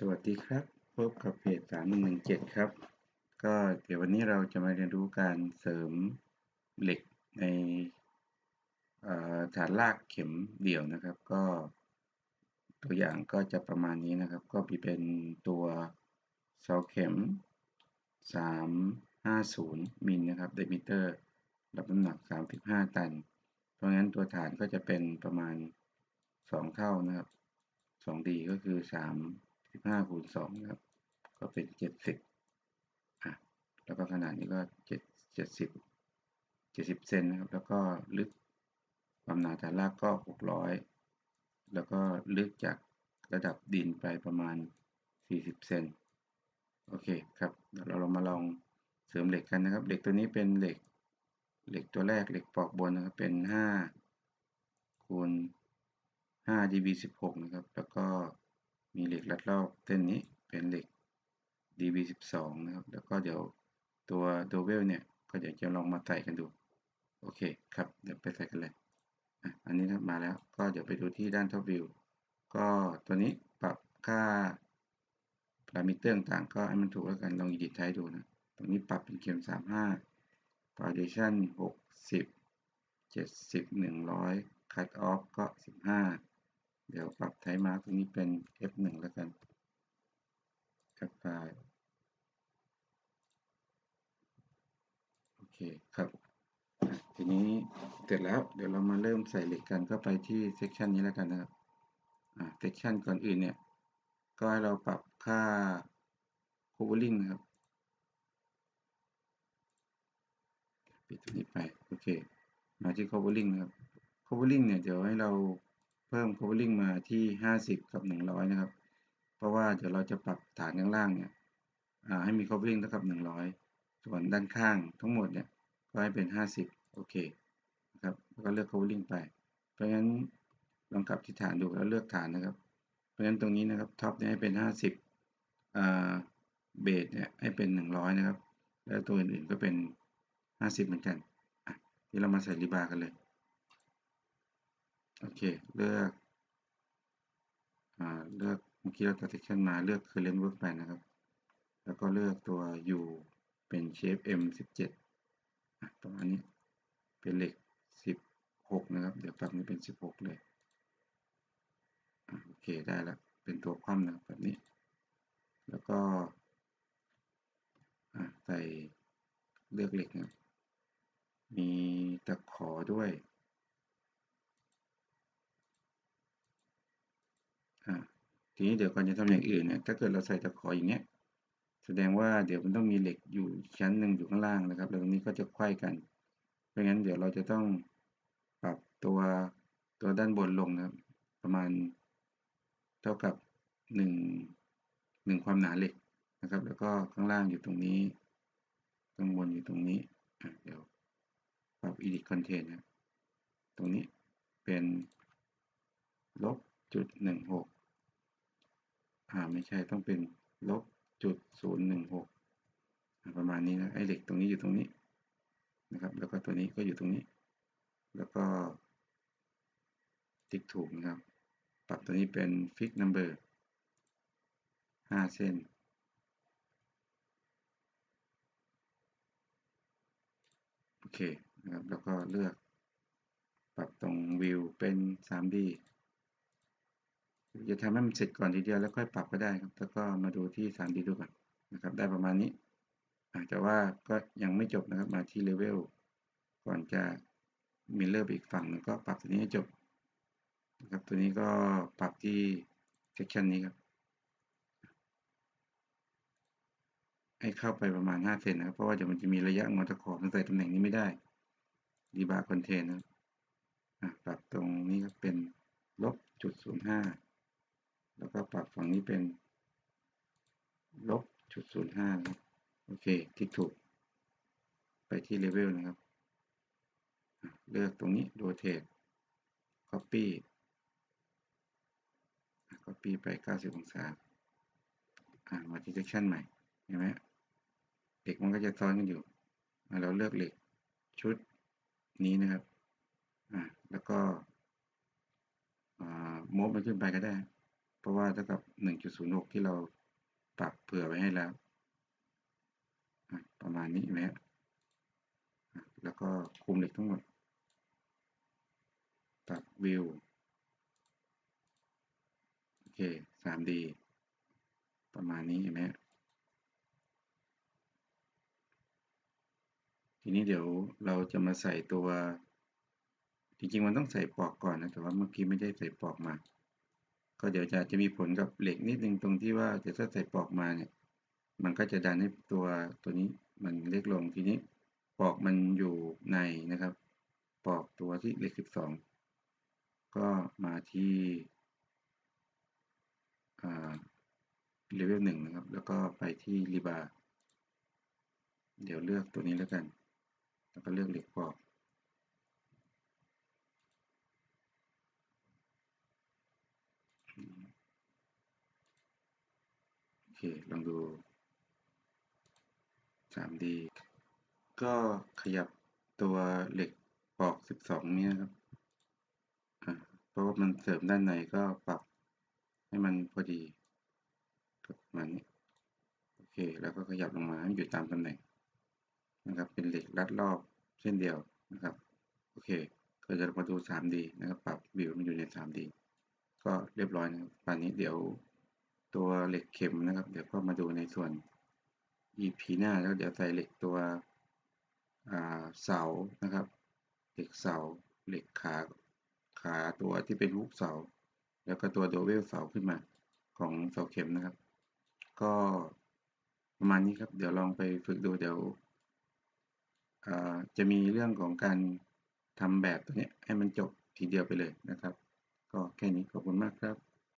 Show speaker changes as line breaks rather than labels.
สวัสดีครับ พบกับเพจ3117 ครับ ก็เดี๋ยววันนี้เราจะมาเรียนรู้การเสริมเหล็กในฐานลากเข็มเดี่ยวนะครับ ก็ตัวอย่างก็จะประมาณนี้นะครับ ก็มีเป็นตัวเสาเข็ม 350 มิลนะครับเดมิเตอร์รับน้ำหนัก 35 ตัน เพราะงั้นตัวฐานก็จะเป็นประมาณ 2 เท่านะครับ 2D ก็คือ 3 15คูณ2นะครับ ก็เป็น70อะแล้วก็ขนาดนี้ก็7 70 70เซนนะครับ แล้วก็ลึกความหนาฐานรากก็600แล้วก็ลึกจากระดับดินไปประมาณ40เซนโอเคครับเดี๋ยวเราลองมาลองเสริมเหล็กกันนะครับ เหล็กตัวนี้เป็นเหล็กเหล็กตัวแรกเหล็กปอกบนนะครับเป็น5คูณ5 dB 16 นะครับ แล้วก็ มีเหล็กรัดรอบเส้นนี้เป็นเหล็ก db12 นะครับ แล้วก็เดี๋ยวตัวโดเวลเนี่ย ก็เดี๋ยวจะลองมาใส่กันดู โอเคครับ เดี๋ยวไปใส่กันเลยอะอันนี้นะมาแล้ว ก็เดี๋ยวไปดูที่ด้านท็อปวิว ก็ตัวนี้ปรับค่าพารามิเตอร์ต่างก็ให้มันถูกแล้วกัน ลองอีดิทใช้ดูนะ ตรงนี้ปรับเป็นเข็ม35 foundation 60 70 100 cut off ก็ 15 เดี๋ยวปรับไทมาร์กตรงนี้เป็น F1 แล้วกัน F5 โอเคครับ ทีนี้เสร็จแล้วเดี๋ยวเรามาเริ่มใส่เหล็กกันก็ไปที่เซกชันนี้แล้วกันนะครับอ่าเซกชันก่อนอื่นเนี่ย ก็ให้เราปรับค่า covering นะครับปิดตรงนี้ไป โอเค มาที่ covering นะครับ covering เนี่ย เดี๋ยวให้เรา พิ่ม covering มาที่ 50 กับ 100 นะครับ เพราะว่าเดี๋ยวเราจะปรับฐานข้างล่างเนี่ยให้มี covering เท่ากับ 100 ส่วนด้านข้างทั้งหมดเนี่ยก็ให้เป็น 50 โอเคนะครับแล้วก็เลือก covering ไป เพราะฉะนั้นลองกลับที่ฐานดูแล้วเลือกฐานนะครับ เพราะฉะนั้นตรงนี้นะครับท็อปเนี่ยให้เป็น 50อ่าเบสเนี่ยให้เป็น 100 นะครับ แล้วตัวอื่นๆก็เป็น 50 เหมือนกันอะที่เรามาใส่รีบาร์กันเลย โอเค เลือกอ่าเลือกเมื่อกี้เราตัด section มาเลือก current workbench นะครับ แล้วก็เลือกตัว U เป็น shape M 17อะประมาณนี้ เป็นเหล็ก 16 นะครับ เดี๋ยวปรับนี้เป็น 16 เลยอโอเค ได้แล้ว เป็นตัวคว่ำนะแบบนี้ แล้วก็ใส่เลือกเหล็กนะมีตะขอด้วย ทีนี้เดี๋ยวก่อนจะทำอย่างอื่นเนี่ยถ้าเกิดเราใส่ตะขออย่างเงี้ยแสดงว่าเดี๋ยวมันต้องมีเหล็กอยู่ชั้นหนึ่งอยู่ข้างล่างนะครับ แล้วตรงนี้ก็จะไขว้กัน เพราะงั้นเดี๋ยวเราจะต้องปรับตัวตัวด้านบนลงนะครับ ประมาณเท่ากับหนึ่งหนึ่งความหนาเหล็กนะครับ แล้วก็ข้างล่างอยู่ตรงนี้ ข้างบนอยู่ตรงนี้เดี๋ยวปรับ edit content นะตรงนี้เป็นลบ จุดหนึ่งหกอ่าไม่ใช่ต้องเป็นลบจุดศูนย์หนึ่งหกประมาณนี้นะไอ้เหล็กตรงนี้อยู่ตรงนี้นะครับ แล้วก็ตัวนี้ก็อยู่ตรงนี้ แล้วก็ ติ๊กถูกนะครับ ปรับตัวนี้เป็นฟิกนัมเบอร์ห้าเส้นโอเคนะครับแล้วก็เลือก ปรับตรงวิวเป็น 3D จะทำให้มันเสร็จก่อนทีเดียวแล้วค่อยปรับก็ได้ครับ แล้วก็มาดูที่ 3D ดูก่อนนะครับ ได้ประมาณนี้อาจจะว่าก็ยังไม่จบนะครับ มาที่เลเวลก่อนจะมิเลอร์อีกฝั่งนึงก็ปรับตัวนี้ให้จบนะครับ ตัวนี้ก็ปรับที่เซสชันนี้ครับ ให้เข้าไปประมาณ5เซนนะครับเพราะว่าเดี๋ยวมันจะมีระยะงอตะขอบใส่ตำแหน่งนี้ไม่ได้ดีบาร์คอนเทนนะปรับตรงนี้ครับเป็นลบจุดศูนย์ห้า แล้วก็ปรับฝั่งนี้เป็นลบจุดศูนย์ห้านะโอเคที่ถูก ไปที่เลเวลนะครับ เลือกตรงนี้ rotate copy copy ไป 90 องศามาที่ section ใหม่ เห็นไหมเหล็กมันก็จะซ้อนกันอยู่ เราเลือกเหล็กชุดนี้นะครับแล้วก็โมบมันขึ้นไปก็ได้ เพราะว่าเท่ากับ 1.06 ที่เราปรับเผื่อไว้ให้แล้ว ประมาณนี้เห็นไหมฮะแล้วก็คุมเหล็กทั้งหมด ปรับวิว โอเค 3D ประมาณนี้เห็นไหมฮะทีนี้เดี๋ยวเราจะมาใส่ตัว จริงๆ มันต้องใส่ปลอกก่อนนะ แต่ว่าเมื่อกี้ไม่ได้ใส่ปลอกมา ก็เดี๋ยวจะจะมีผลกับเหล็กนิดนึงตรงที่ว่าเดี๋ยวถ้าใส่ปลอกมาเนี่ย มันก็จะดันให้ตัวตัวนี้มันเล็กลงทีนี้ปลอกมันอยู่ในนะครับปลอกตัวที่เหล็ก12ก็มาที่เลเวลหนึ่งนะครับ แล้วก็ไปที่รีบาร์เดี๋ยวเลือกตัวนี้แล้วกัน แล้วก็เลือกเหล็กปลอก โอเค ลองดู 3D ก็ขยับตัวเหล็กปลอก 12 เนี่ยครับ เพราะว่ามันเสริมด้านในก็ปรับให้มันพอดีกับมันนี้ โอเค แล้วก็ขยับลงมาให้อยู่ตามตำแหน่งนะครับ เป็นเหล็กรัดรอบเช่นเดียวนะครับ โอเค ก็จะมาดู 3D นะครับ ปรับวิวมันอยู่ใน 3D ก็เรียบร้อยนะครับตอนนี้เดี๋ยว ตัวเหล็กเข็มนะครับ เดี๋ยวก็มาดูในส่วน EP หน้าแล้วเดี๋ยวใส่เหล็กตัวเสานะครับ เหล็กเสาเหล็กขาขาตัวที่เป็นลูกเสา แล้วก็ตัวโดเวลเสาขึ้นมาของเสาเข็มนะครับ ก็ประมาณนี้ครับ เดี๋ยวลองไปฝึกดูเดี๋ยวจะมีเรื่องของการทำแบบตัวนี้ให้มันจบทีเดียวไปเลยนะครับ ก็แค่นี้ขอบคุณมากครับ